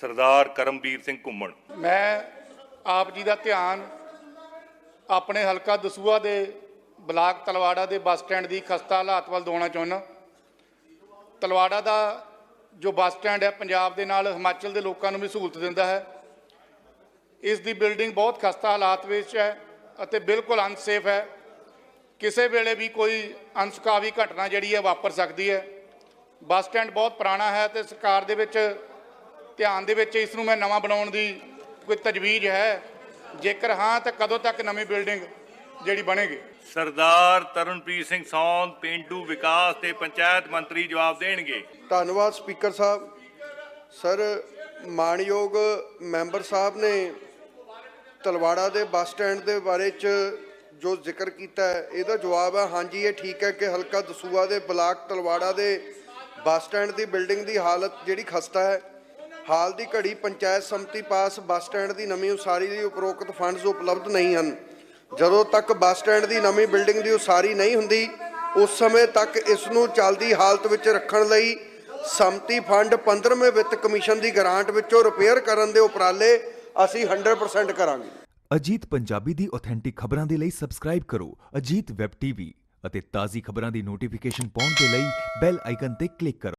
ਸਰਦਾਰ ਕਰਮਵੀਰ ਸਿੰਘ ਘੁੰਮਣ। ਮੈਂ ਆਪ ਜੀ ਦਾ ਧਿਆਨ ਆਪਣੇ ਹਲਕਾ ਦਸੂਆ ਦੇ ਬਲਾਕ ਤਲਵਾੜਾ ਦੇ ਬੱਸ ਸਟੈਂਡ ਦੀ ਖਸਤਾ ਹਾਲਾਤ ਵੱਲ ਦਿਵਾਉਣਾ ਚਾਹੁੰਦਾ। ਤਲਵਾੜਾ ਦਾ ਜੋ ਬੱਸ ਸਟੈਂਡ ਹੈ, ਪੰਜਾਬ ਦੇ ਨਾਲ ਹਿਮਾਚਲ ਦੇ ਲੋਕਾਂ ਨੂੰ ਵੀ ਸਹੂਲਤ ਦਿੰਦਾ ਹੈ। ਇਸ ਦੀ ਬਿਲਡਿੰਗ ਬਹੁਤ ਖਸਤਾ ਹਾਲਾਤ ਵਿੱਚ ਹੈ ਅਤੇ ਬਿਲਕੁਲ ਅਨਸੇਫ ਹੈ। ਕਿਸੇ ਵੇਲੇ ਵੀ ਕੋਈ ਅਨਸੁਖਾਵੀ ਘਟਨਾ ਜਿਹੜੀ ਹੈ, ਵਾਪਰ ਸਕਦੀ ਹੈ। ਬੱਸ ਸਟੈਂਡ ਬਹੁਤ ਪੁਰਾਣਾ ਹੈ ਤੇ ਸਰਕਾਰ ਦੇ ਵਿੱਚ ਧਿਆਨ ਦੇ ਵਿੱਚ ਇਸ ਨੂੰ ਮੈਂ ਨਵਾਂ ਬਣਾਉਣ ਦੀ ਕੋਈ ਤਜਵੀਜ਼ ਹੈ? ਜੇਕਰ ਹਾਂ ਤਾਂ ਕਦੋਂ ਤੱਕ ਨਵੀਂ ਬਿਲਡਿੰਗ ਜਿਹੜੀ ਬਣੇਗੀ? ਸਰਦਾਰ ਤਰਨਪ੍ਰੀਤ ਸਿੰਘ ਸੌਂਦ ਪਿੰਡੂ ਵਿਕਾਸ ਤੇ ਪੰਚਾਇਤ ਮੰਤਰੀ ਜਵਾਬ ਦੇਣਗੇ। ਧੰਨਵਾਦ ਸਪੀਕਰ ਸਾਹਿਬ। ਸਰ ਮਾਨਯੋਗ ਮੈਂਬਰ ਸਾਹਿਬ ਨੇ ਤਲਵਾੜਾ ਦੇ ਬੱਸ ਸਟੈਂਡ ਦੇ ਬਾਰੇ ਚ ਜੋ ਜ਼ਿਕਰ ਕੀਤਾ ਹੈ ਇਹਦਾ ਜਵਾਬ ਹੈ ਹਾਂਜੀ ਇਹ ਠੀਕ ਹੈ ਕਿ ਹਲਕਾ ਦਸੂਆ ਦੇ ਬਲਾਕ ਤਲਵਾੜਾ ਦੇ ਬੱਸ ਸਟੈਂਡ ਦੀ ਬਿਲਡਿੰਗ ਦੀ ਹਾਲਤ ਜਿਹੜੀ ਖਸਤਾ ਹੈ ਹਾਲ ਦੀ ਘੜੀ ਪੰਚਾਇਤ ਸਮਿਤੀ ਪਾਸ ਬੱਸ ਸਟੈਂਡ ਦੀ ਨਵੀਂ ਉਸਾਰੀ ਲਈ ਉਪਰੋਕਤ ਫੰਡਸ ਉਪਲਬਧ ਨਹੀਂ ਹਨ। ਜਦੋਂ ਤੱਕ ਬੱਸ ਸਟੈਂਡ ਦੀ ਨਵੀਂ ਬਿਲਡਿੰਗ ਦੀ ਉਸਾਰੀ ਨਹੀਂ ਹੁੰਦੀ, ਉਸ ਸਮੇਂ ਤੱਕ ਇਸ ਨੂੰ ਚੱਲਦੀ ਹਾਲਤ ਵਿੱਚ ਰੱਖਣ ਲਈ ਸੰਮਤੀ ਫੰਡ 15ਵੇਂ ਵਿੱਤ ਕਮਿਸ਼ਨ ਦੀ ਗ੍ਰਾਂਟ ਵਿੱਚੋਂ ਰਿਪੇਅਰ ਕਰਨ ਦੇ ਉਪਰਾਲੇ ਅਸੀਂ 100% ਕਰਾਂਗੇ। ਅਜੀਤ ਪੰਜਾਬੀ ਦੀ ਆਥੈਂਟਿਕ ਖਬਰਾਂ ਦੇ ਲਈ ਸਬਸਕ੍ਰਾਈਬ ਕਰੋ ਅਜੀਤ ਵੈਬ ਟੀਵੀ ਅਤੇ ਤਾਜ਼ੀ ਖਬਰਾਂ ਦੀ ਨੋਟੀਫਿਕੇਸ਼ਨ ਪਾਉਣ ਦੇ ਲਈ ਬੈਲ ਆਈਕਨ ਤੇ ਕਲਿੱਕ ਕਰੋ।